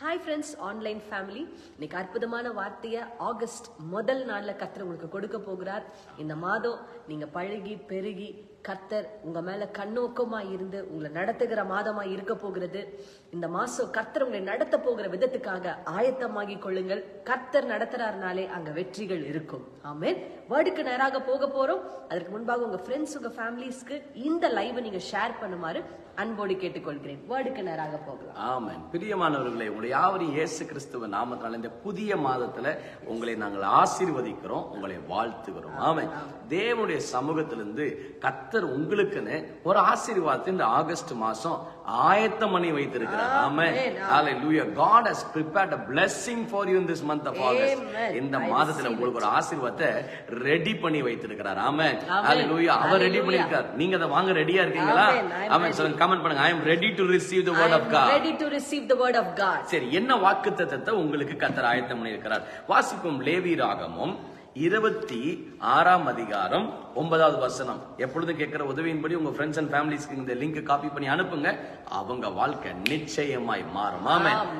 Hi friends online family இன்னைக்கு அற்புதமான வார்த்தையை ஆகஸ்ட் முதல் நாளில் கத்திர உங்களுக்கு கொடுக்க போகிறார். இந்த மாதம் நீங்கள் பழகி பெருகி கர்த்தர் உங்க மேல கண்ணோக்கமா இருந்து உங்களை நடத்துகிற மாதமா இருக்க போகிறது. இந்த மாசம் கர்த்தர் உங்களை நடத்த போகிற விதத்துக்காக ஆயத்தமாகி கொள்ளுங்கள். கர்த்தர் நடத்துறாருனாலே அங்க வெற்றிகள் இருக்கும். ஆமென். வேர்டுக்கு நேராக போக போறோம். அதற்கு முன்பாக உங்க ஃப்ரெண்ட்ஸ் உங்க ஃபேமிலிஸ்க்கு இந்த லைவை நீங்க ஷேர் பண்ணுமாறு அன்போடு கேட்டுக்கொள்கிறேன். வேர்டுக்கு நேராக போகலாம். ஆமென். பிரியமானவர்களே உங்களை யாவரையும் இயேசு கிறிஸ்துவ நாமத்தினால இந்த புதிய மாதத்துல உங்களை நாங்கள் ஆசீர்வதிக்கிறோம் உங்களை வாழ்த்துகிறோம். ஆமென். தேவனுடைய சமூகத்திலிருந்து கத்தர் உங்களுக்குன்னு ஒரு ஆசீர்வாதத்தை இந்த ஆகஸ்ட் மாசம் ஆயத்தம் பண்ணி வைத்திருக்கிறார். Amen. Hallelujah god has prepared a blessing for you in this month of august. இந்த மாதத்துல உங்களுக்கு ஒரு ஆசீர்வாதத்தை ரெடி பண்ணி வைத்திருக்கிறார். ஆமென். ஹalleluya அவர் ரெடி. பண்ணிருக்கார் நீங்க அதை வாங்க ரெடியா இருக்கீங்களா? ஆமென். சொல்லுங்க கமெண்ட் பண்ணுங்க. Ready to receive the I word am of god. ready to receive the word of God. சரி என்ன வாக்குத்தத்தத்தை உங்களுக்கு கத்தர் ஆயத்தம் பண்ணியிருக்கிறார்? வாசிப்போம் லேவி ராகமும். இருபத்தி ஆறாம் அதிகாரம் ஒன்பதாவது வசனம். எப்பொழுதும் கேட்கிற உதவியின்படி உங்க ஃப்ரெண்ட்ஸ் அண்ட் ஃபேமிலிஸ்க்கு இந்த லிங்க் காப்பி பண்ணி அனுப்புங்க. அவங்க வாழ்க்கை நிச்சயமாய் மாறும்.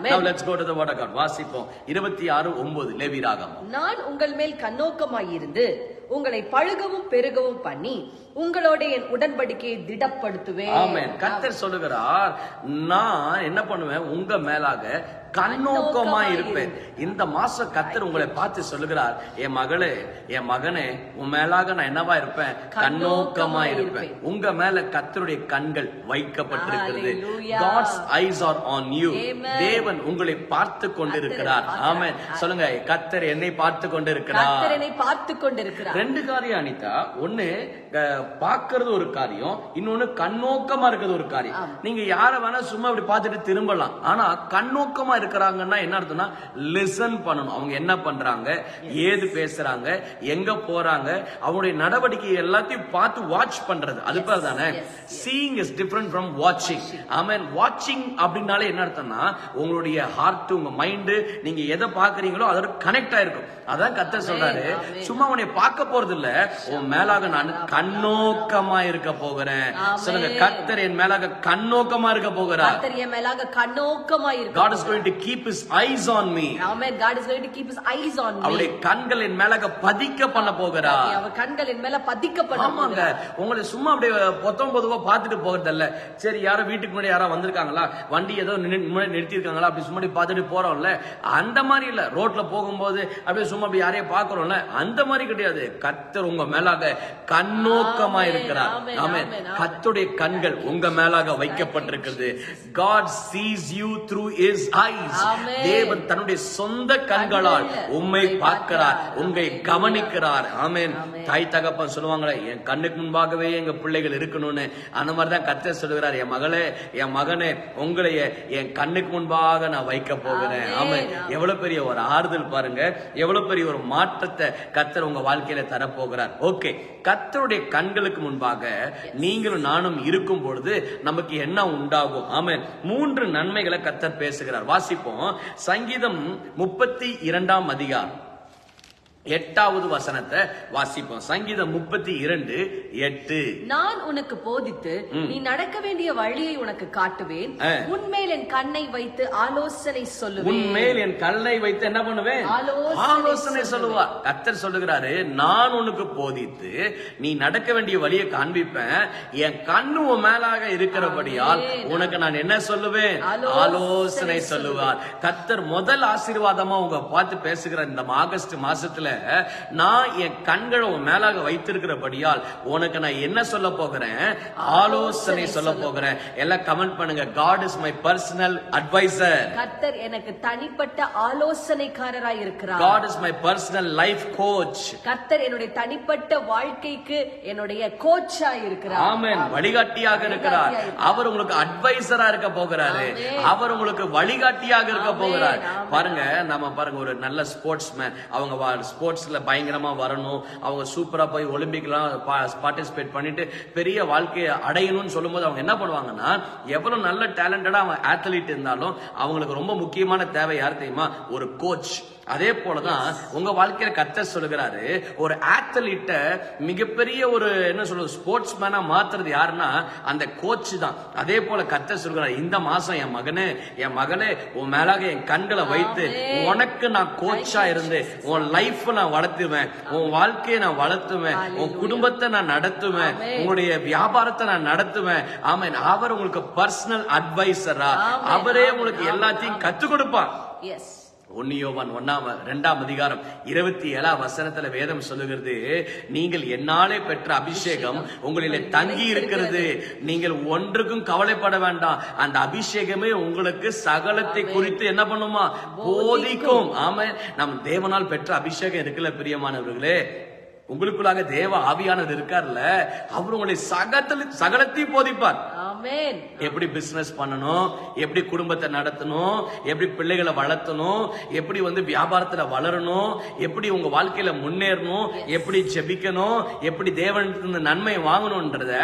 now let's go to the word of god. வாசிப்போம். இருபத்தி ஆறு ஒன்பது. லேவி ராகமம் நான் உங்கள் மேல் கண்ணோக்கமாயிருந்து உங்களை பழுகவும் பெருகவும் பண்ணி உங்களோட என் உடன்படிக்கையை திடப்படுத்துவேன். ஆமென். கர்த்தர் சொல்லுகிறார் நான் என்ன பண்ணுவேன்? உங்க மேலாக கண்ணோக்கமா இருப்பேன். இந்த மாசம் கர்த்தர் உங்களை பார்த்து சொல்லுகிறார் என் மகளே என் மகனே உன் மேலாக நான் என்னவா இருப்பேன்? கண்ணோக்கமா இருப்பேன். உங்க மேல கர்த்தருடைய கண்கள் வைக்கப்பட்டிருக்கிறது. God's eyes are on you. தேவன் உங்களை பார்த்து கொண்டிருக்கிறார். ஆமென். சொல்லுங்க கர்த்தர் என்னை பார்த்து கொண்டிருக்கிறார். என்னை பார்த்து கொண்டிருக்கிறார். ரெண்டு காரியம் அனிதா. ஒண்ணு அஹ், பார்க்கிறது ஒரு காரியம். இன்னொன்னு கண்ணோக்கமா இருக்கிறது ஒரு காரியம். நீங்க யார வேணா சும்மா இப்படி பார்த்துட்டு திரும்பலாம். ஆனா கண்ணோக்கமா இருக்கிறாங்கன்னா என்ன அர்த்தம்னா லிசன் பண்ணணும். அவங்க என்ன பண்றாங்க ஏது பேசுறாங்க எங்க போறாங்க அவங்களுடைய நடவடிக்கை எல்லாத்தையும் பார்த்து வாட்ச் பண்றது. அது பேர் தானே? சீயிங் இஸ் டிஃபரெண்ட் ஃப்ரம் வாட்சிங் ஆமேன் வாட்சிங் அப்படின்னாலே என்ன அர்த்தம்னா உங்களுடைய ஹார்ட் உங்க மைண்ட் நீங்க எதை பாக்குறீங்களோ அதோட கனெக்ட் ஆயிருக்கும் அதான் கத்த சொல்றாரு. சும்மா உன்னை பார்க்க போறது இல்ல உன் மேலாக நான் கண்ணோக்கமா இருக்க போகிறேன் சொல்லுங்க கத்தர் என் மேலாக கண்ணோக்கமா இருக்க போகிறார். கர்த்தர் என் மேலாக கண்ணோக்கமா இருக்கு God is going to keep his eyes on me. Amen. God is going to keep his eyes on me. அவருடைய கண்கள் என் மேலாக பதிக்க பண்ண போகிறார். அவர் கண்கள் என் மேல பதிக்கப்பட ஆமாங்க. உங்களை சும்மா அப்படியே பொத்தம் பொதுவா பார்த்துட்டு போறதில்ல. சரி யாரோ வீட்டுக்கு முன்னாடி யாரோ வந்திருக்காங்களா? வண்டி ஏதோ முன்னாடி நிறுத்திருக்காங்களா அப்படி சும்மா பார்த்துட்டு போறோம்ல. அந்த மாதிரி இல்ல. ரோட்ல போகும்போது அப்படியே சும்மா அப்படி யாரையும் பாக்குறோம்ல அந்த மாதிரி கிடையாது. கத்தர் உங்க மேலாக கண்ணோக்கமா இருக்கிறார். ஆமென். கத்துடைய கண்கள் உங்க மேலாக வைக்கப்பட்டிருக்கிறது. God sees you through his eyes. ஆமென். தேவன் தன்னுடைய சொந்த கண்களால் உம்மை பார்க்கிறார். உங்களை. கவனிக்கிறார். ஆமென். தாய் தகப்பன் சொல்லுவாங்களே என் கண்ணுக்கு முன்பாகவே எங்க பிள்ளைகள் இருக்கணும்னு. அந்த மாதிரி தான் கர்த்தர் சொல்லுகிறார். என் மகளே என் மகனே உங்களை என் கண்ணுக்கு முன்பாக நான் வைக்க போகிறேன். ஆமென். எவ்வளவு பெரிய ஒரு ஆறுதல் பாருங்க. எவ்வளவு பெரிய ஒரு மாற்றத்தை கர்த்தர் உங்க வாழ்க்கையில தரப்போகிறார். ஓகே கர்த்தருடைய கண்களுக்கு முன்பாக நீங்களும் நானும் இருக்கும் பொழுது நமக்கு என்ன உண்டாகும்? ஆமென் மூன்று நன்மைகளை கர்த்தர் பேசுகிறார். வாசிப்போம். சங்கீதம் முப்பத்தி இரண்டாம் அதிகாரம். எட்டாவது வசனத்தை வாசிப்போம். சங்கீதம் முப்பத்தி இரண்டு எட்டு. நான் உனக்கு போதித்து நீ நடக்க வேண்டிய வழியை உனக்கு காட்டுவேன். உன்மேல் என் கண்ணை வைத்து ஆலோசனை சொல்லுவேன். உன்மேல் என் கல்லை வைத்து என்ன பண்ணுவேன்? ஆலோசனை சொல்லுவார் கத்தர் சொல்லுகிறாரு நான் உனக்கு போதித்து நீ நடக்க வேண்டிய வழியை காண்பிப்பேன். என் கண்ணு உன் மேலாக இருக்கிறபடியால் உனக்கு நான் என்ன சொல்லுவேன்? ஆலோசனை ஆலோசனை சொல்லுவார். கத்தர் முதல் ஆசீர்வாதமா உங்க பார்த்து பேசுகிற இந்த ஆகஸ்ட் மாசத்துல நான் என் கண்களை உன் மேலாக வைத்திருக்கிறபடியால் உனக்கு நான் என்ன சொல்ல போகிறேன்? ஆலோசனை சொல்ல. போகிறேன். எல்லாம் கமெண்ட் பண்ணுங்க. God is my personal advisor கர்த்தர் எனக்கு தனிப்பட்ட ஆலோசனைக்காரராய் இருக்கிறார். God is my personal life coach. கர்த்தர் என்னுடைய தனிப்பட்ட வாழ்க்கைக்கு என்னுடைய கோச்சா இருக்கிறார். ஆமென். வழிகாட்டியாக இருக்கிறார். அவர் உங்களுக்கு அட்வைசரா இருக்க போகிறாரு. அவர் உங்களுக்கு வழிகாட்டியாக இருக்க போகிறார். பாருங்க நம்ம பாருங்க ஒரு நல்ல ஸ்போர்ட்ஸ் மேன் அவங்க ஸ்போர்ட்ஸில் பயங்கரமாக வரணும். அவங்க சூப்பராக போய் ஒலிம்பிக்லாம் பார்ட்டிசிபேட் பண்ணிட்டு பெரிய வாழ்க்கையை அடையணும்னு சொல்லும்போது அவங்க என்ன பண்ணுவாங்கன்னா எவ்வளோ நல்ல டேலண்டடாக அவங்க ஆத்லீட் இருந்தாலும் அவங்களுக்கு ரொம்ப முக்கியமான தேவை யார் தெரியுமா? ஒரு கோச் அதே போலதான் உங்க வாழ்க்கையில கத்த சொல்லுகிறாரு ஒரு ஆத்லீட்ட மிகப்பெரிய ஒரு என்ன சொல்றது ஸ்போர்ட்ஸ் மேனா மாத்துறது யாருன்னா அந்த கோச் தான் அதே போல கத்த சொல்லுகிறாரு இந்த மாசம் என் மகனே என் மகளே உன் மேலாக என் கண்களை வைத்து. உனக்கு நான் கோச்சா இருந்து உன் லைஃப் நான் வளர்த்துவேன் உன் வாழ்க்கையை நான் வளர்த்துவேன் உன். குடும்பத்தை நான் நடத்துவேன். உங்களுடைய வியாபாரத்தை நான் நடத்துவேன் ஆமென் அவர் உங்களுக்கு பர்சனல் அட்வைசரா. அவரே. உங்களுக்கு. எல்லாத்தையும் கத்துக் கொடுப்பார் எஸ் ஒன்னியோவான் ஒன்னாம் இரண்டாம் அதிகாரம் இருபத்தி ஏழாம் வசனத்துல வேதம் சொல்லுகிறது நீங்கள் என்னாலே பெற்ற அபிஷேகம் உங்களிலே தங்கி இருக்கிறது. நீங்கள் ஒன்றுக்கும் கவலைப்பட வேண்டாம். அந்த அபிஷேகமே உங்களுக்கு சகலத்தை குறித்து என்ன பண்ணுமா? போதிக்கும். ஆமா நம் தேவனால் பெற்ற அபிஷேகம் இருக்குல்ல பிரியமானவர்களே? உங்களுக்குள்ளாக தேவ ஆவியானவர் இருக்கார்ல அவர் உங்களை சகத்துல சகலத்தையும் போதிப்பார். எப்படி பிசினஸ் பண்ணணும் எப்படி குடும்பத்தை நடத்தணும் எப்படி பிள்ளைகளை வளர்த்தணும் எப்படி வந்து வியாபாரத்துல வளரணும் எப்படி உங்க வாழ்க்கையில முன்னேறணும் எப்படி ஜெபிக்கணும் எப்படி தேவனிடத்திலிருந்து நன்மை வாங்கணும்ன்றத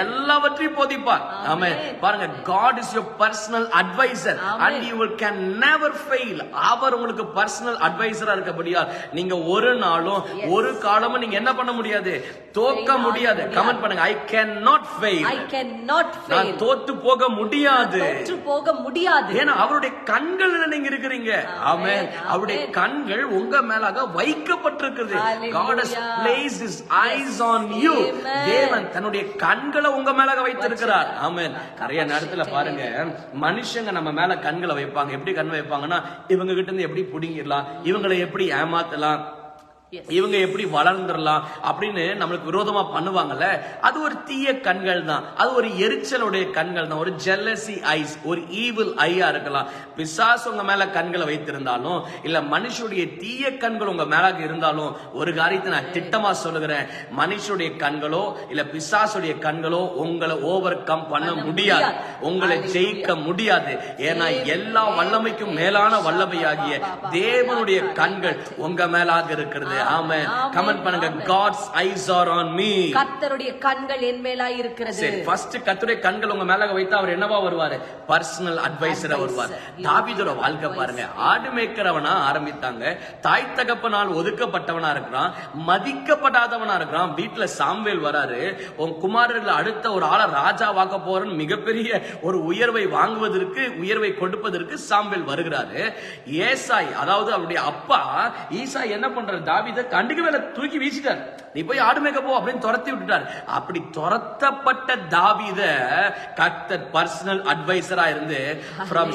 எல்லாவற்றையும் போதிப்பார். ஆமே பாருங்க God is your personal advisor and you can never fail அவர் உங்களுக்கு பர்சனல் அட்வைசரா இருக்கபடியா நீங்க ஒரு நாளும் ஒரு காலமும் நீங்க என்ன பண்ண முடியாது? தோக்க முடியாது. கமெண்ட் பண்ணுங்க. I can not fail I can not நான் தோத்து போக முடியாது. தோற்று போக முடியாது. ஏன்னா அவருடைய கண்கள் நீங்க இருக்கிறீங்க? ஆமென் அவருடைய கண்கள் உங்க மேலாக வைக்கப்பட்டிருக்கிறது. God has placed his eyes on you. தேவன் தன்னுடைய கண்களை உங்க மேலாக வைத்திருக்கிறார். ஆமென். நிறைய நேரத்துல பாருங்க மனுஷங்க நம்ம மேல கண்களை வைப்பாங்க. எப்படி கண் வைப்பாங்கன்னா இவங்க கிட்ட இருந்து எப்படி புடிங்கிடலாம்? இவங்களை எப்படி ஏமாத்தலாம். இவங்க எப்படி வளர்ந்துடலாம் அப்படின்னு நம்மளுக்கு விரோதமா பண்ணுவாங்கல்ல அது ஒரு தீய கண்கள் தான். அது ஒரு எரிச்சலுடைய கண்கள் தான். ஒரு ஜெல்லசி ஐஸ் ஒரு ஈவில் ஐயா இருக்கலாம். பிசாசு உங்க மேல கண்களை வைத்திருந்தாலும் இல்ல மனுஷனுடைய தீய கண்கள் உங்க மேல இருந்தாலும் ஒரு காரியத்தை நான் திட்டமா சொல்லுகிறேன். மனுஷனுடைய கண்களோ இல்ல பிசாசுடைய கண்களோ உங்களை ஓவர் கம் பண்ண முடியாது. உங்களை. ஜெயிக்க முடியாது. ஏன்னா எல்லா வல்லமைக்கும் மேலான வல்லமையாகிய தேவனுடைய கண்கள் உங்க மேலாக இருக்கிறது. ஆமென். கமெண்ட் பண்ணுங்க. God's eyes are on me கர்த்தருடைய கண்கள் என் மேலாய் இருக்கிறது சரி ஃபர்ஸ்ட் கத்துடைய கண்கள் உங்க மேல வைத்தா அவர் என்னவா வருவாரு? பர்சனல் அட்வைசரா வருவார். தாவீதோட வாழ்க்கை பாருங்க. ஆடு மேய்க்கிறவனா ஆரம்பித்தாங்க. தாய் தகப்பனால் ஒதுக்கப்பட்டவனா இருக்கிறான். மதிக்கப்படாதவனா இருக்கிறான். வீட்டுல சாம்வேல் வராரு. உன் குமாரர்கள் அடுத்த ஒரு ஆளை ராஜாவாக்க போறன்னு மிகப்பெரிய ஒரு உயர்வை வாங்குவதற்கு உயர்வை கொடுப்பதற்கு சாம்வேல் வருகிறாரு. ஏசாய் அதாவது அவருடைய அப்பா ஈசா என்ன பண்றாரு? தாவீதை இதை கண்டுக்கு மேல தூக்கி வீசிட்டார். நீ போய் ஆடு மேய்க்க போ அப்படின்னு துரத்தி விட்டுட்டார். அப்படி துரத்தப்பட்ட தாவீத கர்த்தர் பர்சனல் அட்வைசரா இருந்து ஃப்ரம்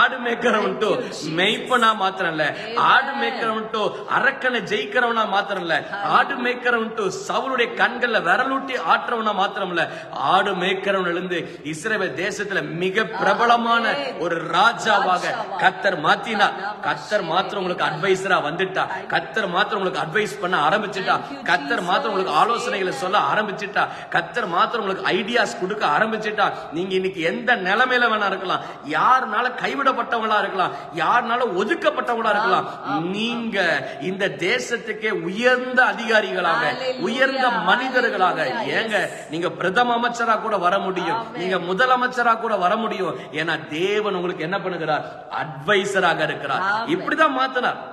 ஆடு மேய்க்கிறவன் டு மெய்ப்பனா மாத்திரம் இல்ல ஆடு மேய்க்கிறவன் டு அரக்கனை ஜெயிக்கிறவனா மாத்திரம் இல்ல ஆடு மேய்க்கிறவன் டு சவுளுடைய கண்கள்ல விரலூட்டி ஆட்டுறவனா மாத்திரம் இல்ல ஆடு மேய்க்கிறவன் இருந்து இஸ்ரேல் தேசத்துல மிக பிரபலமான ஒரு ராஜாவாக கத்தர் மாத்தினார் கத்தர் மாத்திரம் உங்களுக்கு அட்வைசரா வந்துட்டா கத்தர் மாத்திரம் உங்களுக்கு அட்வைஸ் பண்ண ஆரம்பிச்சுட்டா கத்தர் மாத்திரம் உங்களுக்கு ஆலோசனைகளை சொல்ல ஆரம்பிச்சுட்டா கத்தர் மாத்திரம் உங்களுக்கு ஐடியாஸ் கொடுக்க ஆரம்பிச்சுட்டா நீங்க இன்னைக்கு எந்த நிலைமையில வேணா இருக்கலாம். யாருனால கைவிடப்பட்டவங்களா இருக்கலாம். யாருனால ஒதுக்கப்பட்டவங்களா இருக்கலாம். நீங்க இந்த தேசத்துக்கே உயர்ந்த அதிகாரிகளாக. உயர்ந்த மனிதர்களாக. ஏங்க நீங்க பிரதம அமைச்சரா கூட வர முடியும். நீங்க முதலமைச்சரா கூட வர முடியும். ஏன்னா தேவன் உங்களுக்கு என்ன பண்ணுகிறார்? அட்வைசராக இருக்கிறார். இப்படிதான் மாத்தினார்.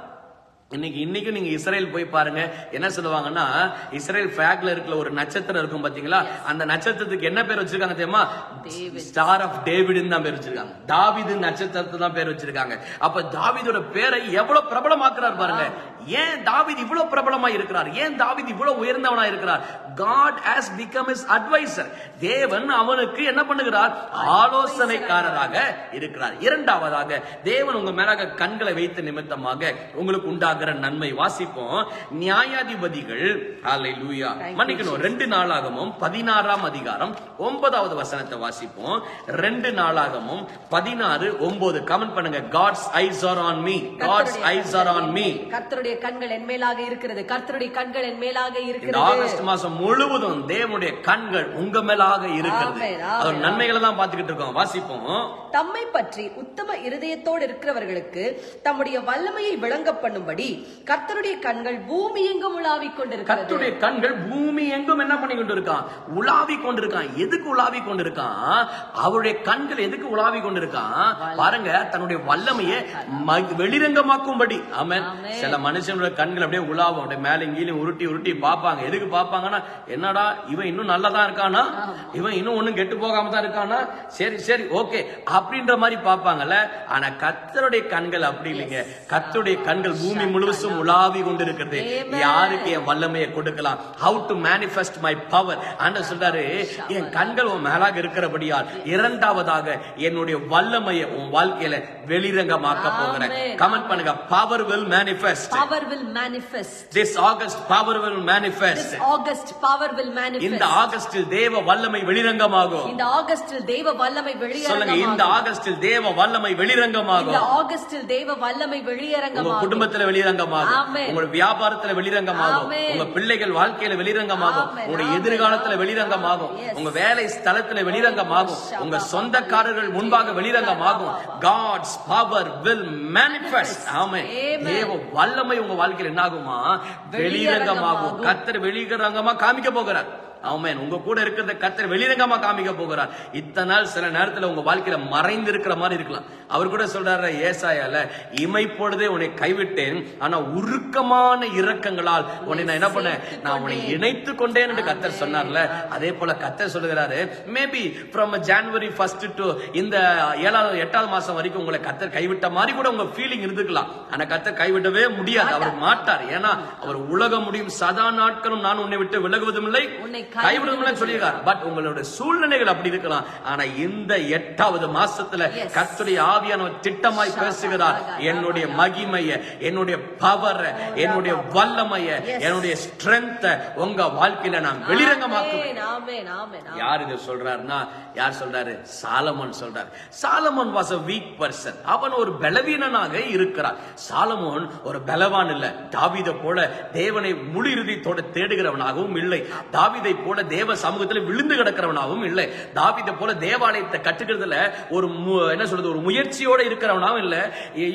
இன்னைக்கு இன்னைக்கு நீங்க இஸ்ரேல் போய் பாருங்க. என்ன சொல்லுவாங்கன்னா இஸ்ரேல் பிளாக்ல இருக்கிற ஒரு நட்சத்திரம் இருக்கும் பாத்தீங்களா? அந்த நட்சத்திரத்துக்கு என்ன பேர் வச்சிருக்காங்க தெரியுமா? ஸ்டார் ஆஃப் டேவிட்னு தான் பேர் வச்சிருக்காங்க. தாவீது நட்சத்திரத்தை தான் பேர் வச்சிருக்காங்க. அப்ப தாவீதோட பேரை எவ்வளவு பிரபலமாக்குறார் பாருங்க. ஏன் தாவீது இவ்வளவு பிரபலமா இருக்கிறார்? ஏன் தாவீது இவ்வளவு உயர்ந்தவனா இருக்கிறார்? God has become is advisor தேவன் அவனுக்கு என்ன பண்ணுகிறார்? ஆலோசனைக்காரராக இருக்கிறார். இரண்டாவதாக தேவன் உங்க மேலாக கண்களை வைத்த நிமித்தமாக உங்களுக்கு உண்டாகிற நன்மை வாசிப்போம். நியாயாதிபதிகள் மன்னிக்கணும் ரெண்டு நாளாகமும் பதினாறாம் அதிகாரம் ஒன்பதாவது வசனத்தை வாசிப்போம். ரெண்டு நாளாகமும் பதினாறு ஒன்பது. கமெண்ட் பண்ணுங்க. God's eyes are on me God's eyes are on me கர்த்தருடைய கண்கள் என் மேலாக இருக்கிறது. கர்த்தருடைய கண்கள் என் மேலாக இருக்கிறது. ஆகஸ்ட் மாசம் முழுவதும் தேவனுடைய கண்கள் உங்க மேலாக இருக்கிறது. அதோட நன்மைகளை தான் பாத்துக்கிட்டு இருக்கோம். வாசிப்போம். தம்மை பற்றி உத்தம இருதயத்தோடு இருக்கிறவர்களுக்கு தம்முடைய வல்லமையை விளங்க பண்ணும்படி கர்த்தருடைய கண்கள் பூமி எங்கும் உலாவிக் கொண்டிருக்கிறது. கர்த்தருடைய கண்கள் பூமி எங்கும் என்ன பண்ணி கொண்டு இருக்கான் உலாவி கொண்டிருக்கான். எதுக்கு உலாவி கொண்டிருக்கான்? அவருடைய கண்கள் எதுக்கு உலாவி கொண்டிருக்கான்? பாருங்க தன்னுடைய வல்லமையை வெளிரங்கமாக்கும்படி. ஆமென். சில மனுஷனோட கண்கள் அப்படியே உலாவும். அப்படியே மேல கீழே உருட்டி உருட்டி பார்ப்பாங்க. எதுக்கு பார்ப்பாங்கன்னா என்னடா இவன் இன்னும் நல்லதா இருக்கானா? இவன் இன்னும் ஒண்ணும் கெட்டு போகாம தான் இருக்கானா? சரி சரி ஓகே. அப்படின்ற மாதிரி பார்ப்பாங்கல்ல. ஆனா கர்த்தருடைய கண்கள் அப்படி இல்லைங்க. கர்த்தருடைய கண்கள் பூமி முழுவதும் உலாவி கொண்டிருக்கிறது. யாருக்கு என் வல்லமையை கொடுக்கலாம்? How to manifest my power ஆண்டவர் சொல்றாரு என் கண்கள் உன் மேலாக இருக்கிறபடியால் இரண்டாவதாக என்னுடைய வல்லமையை உன் வாழ்க்கையில வெளிரங்கமாக்க போகிறேன். கமெண்ட் பண்ணுங்க. Power will manifest power will manifest. This August power will manifest this august power will இந்த ஆகஸ்டில் தேவ வல்லமை வெளிரங்கமாகும். இந்த ஆகஸ்டில் தெய்வ வல்லமை சொல்லுங்க இந்த வெளியரங்கமாகும் ஆகஸ்டில் தேவ வல்லமை இந்த வெளிரங்கமாகும் ஆகஸ்டில் தெய்வ வல்லமை வெளியரங்கமாகும் குடும்பத்துல வெளிரங்கமாகும். Amen. உங்க வியாபாரத்துல வெளிரங்கமாகும். உங்க பிள்ளைகள் வாழ்க்கையில வெளிரங்கமாகும். உங்களுடைய. எதிர்காலத்துல வெளிரங்கமாகும். உங்க வேலை ஸ்தலத்துல வெளிரங்கமாகும். உங்க சொந்தக்காரர்கள் முன்பாக வெளிரங்கமாகும். காட்ஸ் பவர் வில் மேனிஃபெஸ்ட் ஆமே. தேவ வல்லமை உங்க வாழ்க்கையில என்ன ஆகுமா வெளிரங்கமாகும். கத்தர் வெளிரங்கமா காமிக்க போகிறார். ஆமென். உங்க கூட இருக்கிறத கத்தர் வெளிரங்கமா காமிக்க போகிறார். இத்தனை நாள் சில நேரத்துல உங்க வாழ்க்கையில மறைந்து இருக்கிற மாதிரி இருக்கலாம். அவர் கூட சொல்றாரு ஏசாயால இமைப்பொழுதே உன்னை கைவிட்டேன் ஆனா உருக்கமான இரக்கங்களால் உன்னை நான் என்ன பண்ணேன்? நான் உன்னை இணைத்து கொண்டேன் என்று கத்தர் சொன்னார்ல. அதே போல கத்தர் சொல்லுகிறாரு maybe from January first to இந்த ஏழாவது எட்டாவது மாசம் வரைக்கும் உங்களை கத்தர் கைவிட்ட மாதிரி கூட உங்க ஃபீலிங் இருந்துக்கலாம் ஆனா கத்தர் கைவிடவே முடியாது. அவர் மாட்டார். ஏன்னா அவர் உலக முடியும். சதா நாட்களும் நான் உன்னை விட்டு விலகுவதும் இல்லை இல்லை சொல்லியிருக்கார். பட் உங்களோட சூழ்நிலைகள் அப்படி இருக்கலாம். ஆனா இந்த எட்டாவது மாசத்துல Yes. கர்த்தருடைய ஆவியானவர் திட்டமாய் பேசுகிறார். என்னுடைய மகிமைய என்னுடைய பவர் என்னுடைய வல்லமைய. என்னுடைய ஸ்ட்ரென்த் உங்க வாழ்க்கையில நான் வெளிரங்கமாக்குவேன். யார் இது சொல்றாருன்னா யார் சொல்றாரு? சாலமோன் சொல்றார். சாலமோன் வாஸ் a வீக் பர்சன் அவன் ஒரு பலவீனனாக இருக்கிறான். சாலமோன் ஒரு பலவான் இல்ல. தாவீதை போல தேவனை முழு இறுதியத்தோட தேடுகிறவனாகவும் இல்லை. தாவீதை போல தேவ சமூகத்துல விழுந்து கிடக்கிறவனாகவும் இல்லை. தாவீதை போல தேவாலயத்தை கட்டுக்கிறதுல ஒரு என்ன சொல்றது ஒரு முயற்சியோட இருக்கிறவனாவும் இல்ல.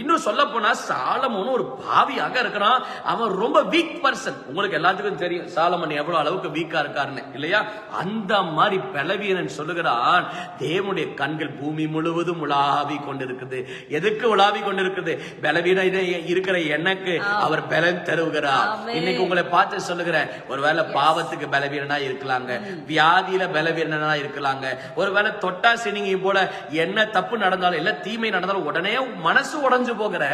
இன்னும் சொல்ல போனா சாலமோன் ஒரு பாவியாக இருக்கிறான். அவன் ரொம்ப வீக் பர்சன் உங்களுக்கு எல்லாத்துக்கும் தெரியும் சாலமன் எவ்வளவு அளவுக்கு வீக்கா இருக்காருன்னு இல்லையா? அந்த மாதிரி பலவீனன் சொல்லுகிறான் தேவனுடைய கண்கள் பூமி முழுவதும் உலாவி கொண்டிருக்குது. எதுக்கு உலாவி கொண்டிருக்குது? பலவீன இருக்கிற எனக்கு அவர் பலன் தருகிறார். இன்னைக்கு உங்களை பார்த்து சொல்லுகிறேன் ஒருவேளை பாவத்துக்கு பலவீனனா இருக்கலாங்க. வியாதியில பலவீனனா இருக்கலாங்க. ஒருவேளை தொட்டா சினிங்கி போல என்ன தப்பு நடந்தாலும் இல்ல தீமை நடந்தாலும் உடனே மனசு உடைஞ்சு போகிற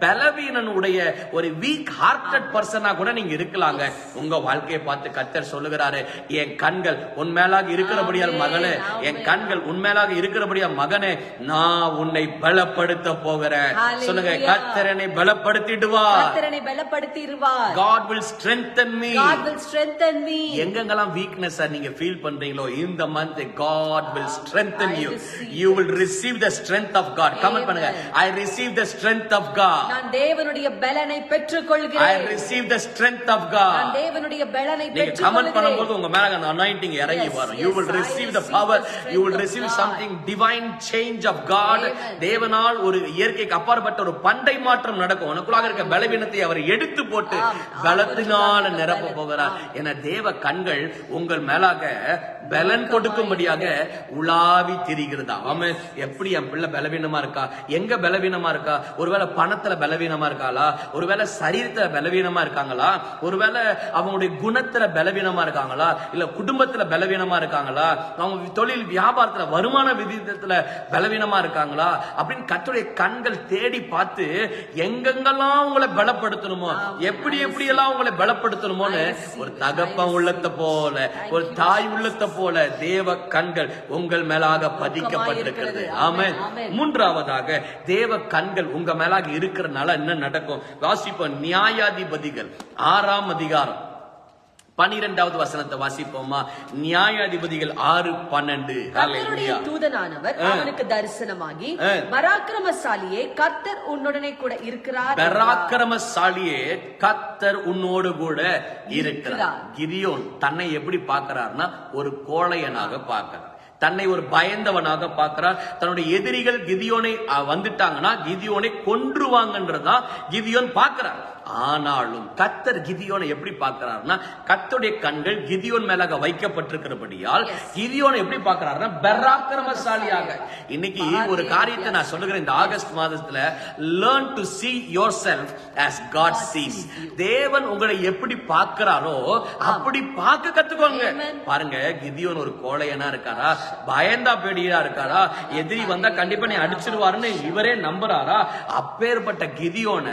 பலவீனனுடைய ஒரு வீக் ஹார்ட்டட் பர்சனா கூட நீங்க இருக்கலாங்க. உங்க வாழ்க்கையை பார்த்து கத்தர் சொல்லுகிறாரு என் கண்கள் உன் மேலாக இருக்கிறபடியால் மகளே என். கண்கள் உன் மேலாக இருக்கிறபடியால் மகனே நான் உன்னை பலப்படுத்த போகிறேன். சொல்லுங்க கத்தர் என்னை பலப்படுத்திடுவார். கர்த்தரனை பலப்படுத்திடுவார். God will strengthen me. God will strengthen me. எங்கெங்கெல்லாம் வீக்னஸ் நீங்க ஃபீல் பண்றீங்களோ இந்த month God will strengthen I you will receive the strength of God comment பண்ணுங்க I receive the strength of God நான் தேவனுடைய பலனை பெற்றுக் I receive the strength of நான் God தேவனுடைய பலனை நீங்க பெற்றுக் கமெண்ட் பண்ணும்போது உங்க மேல அந்த அனாயிண்டிங் இறங்கி வரும் you yes, will receive the power you will receive something divine change of God. தேவனால் ஒரு இயற்கைக்கு அப்பாற்பட்ட ஒரு பண்டை மாற்றம் நடக்கும் உனக்குள்ளாக இருக்க பலவீனத்தை அவர் எடுத்து போட்டு. பலத்தினால. நிரப்ப போகிறார் என தேவ கண்கள் உங்கள் மேலாக பலன் கொடுக்கும்படியாக உலாவி திரிகிறதா? ஆமென் எப்படி என் பிள்ளை பலவீனமா இருக்கா? எங்க பலவீனமா இருக்கா? ஒருவேளை பணத்துல பலவீனமா இருக்காளா? ஒருவேளை சரீரத்துல பலவீனமா இருக்காங்களா? ஒருவேளை அவங்களுடைய குணத்துல பலவீனமா இருக்காங்களா? இல்ல குடும்பத்துல பலவீனமா இருக்காங்களா? அவங்க தொழில் வியாபாரத்துல வருமான விகிதத்துல பலவீனமா இருக்காங்களா? அப்படின்னு கர்த்தருடைய கண்கள் தேடி பார்த்து எங்கெங்கெல்லாம் உங்களை பலப்படுத்தணுமோ எப்படி எப்படி எல்லாம் உங்களை பலப்படுத்தணுமோன்னு ஒரு தகப்பன் உள்ளத்தை போல ஒரு தாய் உள்ளத்தை போல தேவ கண்கள் உங்கள் மேலாக பதிக்கப்பட்டிருக்கிறது. ஆமென். மூன்றாவதாக தேவ கண்கள் உங்க மேலாக இருக்கிறனால என்ன நடக்கும்? வாசிப்போம். நியாயாதிபதிகள் ஆறாம் அதிகாரம். பனிரெண்டாவது வசனத்தை வாசிப்போமா நியாயாதிபதிகள் ஆறு பன்னெண்டு. தூதனானவர். அவனுக்கு தரிசனமாகி. பராக்கிரமசாலியே கர்த்தர் உன்னுடனே கூட இருக்கிறார். பராக்கிரமசாலியே கத்தர் உன்னோடு கூட இருக்கிறார். கிரியோன் தன்னை எப்படி பார்க்கிறார்னா ஒரு கோழையனாக பார்க்கிறார் தன்னை ஒரு பயந்தவனாக பார்க்கிறார் தன்னுடைய எதிரிகள் கிதியோனை வந்துட்டாங்கன்னா கிதியோனை கொன்றுவாங்கன்றதா கிதியோன் பார்க்கிறார் ஆனாலும் கத்தர் கிதியோனை எப்படி பார்க்கிறாருன்னா கத்தருடைய கண்கள் கிதியோன் மேலாக வைக்கப்பட்டிருக்கிறபடியால் கிதியோனை எப்படி பார்க்கிறாருன்னா பராக்கிரமசாலியாக. இன்னைக்கு ஒரு காரியத்தை நான் சொல்லுகிறேன். இந்த ஆகஸ்ட் மாதத்துல learn to see yourself as God sees. தேவன் உங்களை எப்படி பார்க்கிறாரோ அப்படி பார்க்க கத்துக்கோங்க. பாருங்க கிதியோன் ஒரு கோழையனா இருக்காரா? பயந்தா பேடியா இருக்காரா? எதிரி வந்தா கண்டிப்பா நீ அடிச்சிருவாருன்னு இவரே நம்புறாரா? அப்பேற்பட்ட கிதியோன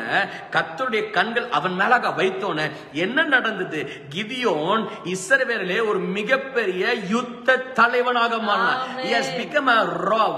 கத்தருடைய கண்கள் அவன் மேலாக வைத்தோன என்ன நடந்தது? கிதியோன் இஸ்ரவேலிலே ஒரு மிகப்பெரிய யுத்த தலைவனாக மாறினான். he has become a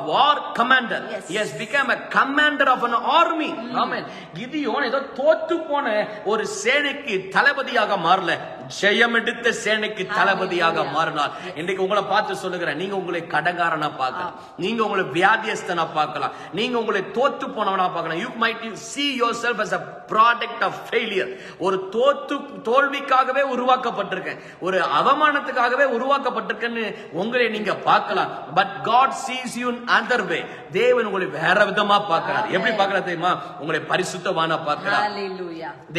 war commander. Yes. he has become a commander of an army. ஆமென் கிதியோன் ஏதோ தோத்து போன ஒரு சேனைக்கு தளபதியாக மாறல. ஜெயம் எடுத்த சேனைக்கு தளபதியாக. மாறினார். இன்னைக்கு உங்களை பார்த்து சொல்லுகிறேன் நீங்க உங்களை கடங்காரனா பார்க்கலாம். நீங்க உங்களை வியாதியஸ்தனா பார்க்கலாம். நீங்க உங்களை தோத்து போனவனா பார்க்கலாம். You might see yourself as a product of failure. ஒரு தோத்து தோல்விக்காகவே உருவாக்கப்பட்டிருக்கேன். ஒரு அவமானத்துக்காகவே உருவாக்கப்பட்டிருக்கேன்னு உங்களை நீங்க பார்க்கலாம். But God you in other way. தேவன் உங்களை வேற விதமா பார்க்கிறார். எப்படி பார்க்கிறார் தெரியுமா? உங்களை பரிசுத்தவானா பார்க்கிறார்.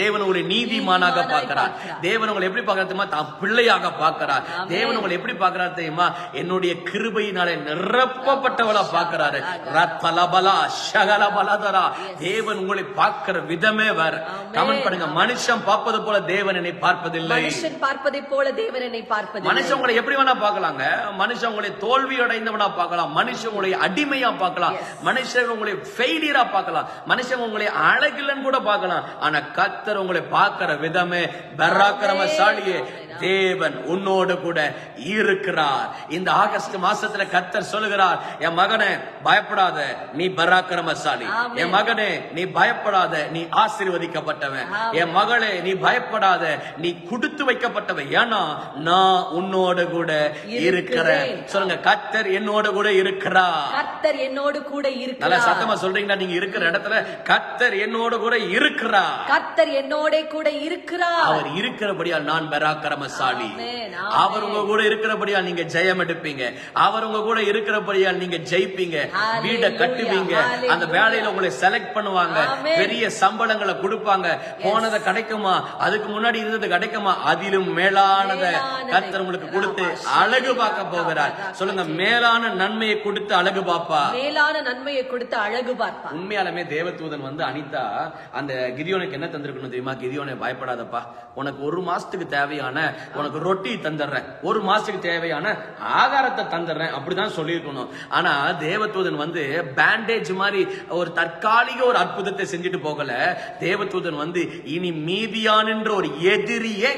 தேவன் உங்களை நீதிமானாக பார்க்கிறார். தேவன் உங்களை எப்படி பார்க்கிறார் தெரியுமா தான் பிள்ளையாக பார்க்கிறார். தேவன் உங்களை எப்படி பார்க்கிறார் தெரியுமா? என்னுடைய கிருபையினாலே நிரப்பப்பட்டவளா பார்க்கிறாரு. ரத்தலபலா ஷகலபலதரா. தேவன் உங்களை பார்க்கிற விதமே வேற. கமெண்ட் பண்ணுங்க. மனுஷன் பார்ப்பது போல தேவன் என்னை பார்ப்பதில்லை. மனுஷன் பார்ப்பதைப் போல தேவன் என்னை பார்ப்பது மனுஷன் உங்களை எப்படி வேணா பார்க்கலாங்க. மனுஷன் உங்களை தோல்வி அடைந்தவனா பார்க்கலாம். மனுஷன் உங்களை அடிமையா பார்க்கலாம். மனுஷன் உங்களை ஃபெயிலியரா பார்க்கலாம். மனுஷன் உங்களை அழகில்லன்னு கூட பார்க்கலாம். ஆனா கத்தர் உங்களை பார்க்கிற விதமே பராக்கிரமசாலியே தேவன். உன்னோடு கூட இருக்கிறார். இந்த ஆகஸ்ட் மாசத்துல கத்தர் சொல்லுகிறார் என் மகனே பயப்படாத நீ பராக்கிரமசாலி. என் மகனே நீ பயப்படாத நீ ஆசீர்வதிக்கப்பட்டவன். என் மகளே நீ பயப்படாத நீ கொடுத்து வைக்கப்பட்டவன். ஏன்னா நான் உன்னோடு கூட இருக்கிறேன். சொல்லுங்க கத்தர் என்னோடு கூட இருக்கிறார். கர்த்தர் என்னோடு கூட நல்ல இருக்கிறார் சத்தமா சொல்றீங்களா நீங்க இருக்கிற இடத்துல கத்தர் என்னோடு கூட இருக்கிறார். கர்த்தர் என்னோட கூட இருக்கிறார். அவர் இருக்கிறபடியால் நான் பராக்கிரமசாலி. அவர் உங்க கூட இருக்கிறபடியால் நீங்க ஜெயம் எடுப்பீங்க. அவர் உங்க கூட இருக்கிறபடியால் நீங்க ஜெயிப்பீங்க. வீட கட்டுவீங்க. அந்த. வேலையில உங்களை செலக்ட் பண்ணுவாங்க. பெரிய சம்பளங்களை கொடுப்பாங்க. போனதை கிடைக்குமா? அதுக்கு முன்னாடி இருந்தது கிடைக்குமா? அதிலும் மேலானதை கர்த்தர் உங்களுக்கு கொடுத்து அழகு பார்க்க போகிறார். சொல்லுங்க மேலான நன்மையை கொடுத்து அழகு பாப்பா மேலான நன்மையை கொடுத்து அழகு பார்ப்பார் உண்மையாலுமே தேவதூதன் வந்து அனிதா அந்த கிதியோனுக்கு என்ன தந்திருக்கணும் தெரியுமா? கிதியோனை பயப்படாதப்பா. உனக்கு ஒரு மாசத்துக்கு தேவையான உனக்கு ரொட்டி தந்துடுறேன். ஒரு மாசத்துக்கு தேவையான ஆகாரத்தை தந்துடுறேன். அப்படிதான் சொல்லியிருக்கணும். ஆனா தேவதூதன் வந்து பேண்டேஜ் மாதிரி ஒரு தற்காலிக ஒரு அற்புதத்தை செஞ்சுட்டு போகல. தேவதூதன் வந்து இனி மீதியான்ன்ற ஒரு எதிரியே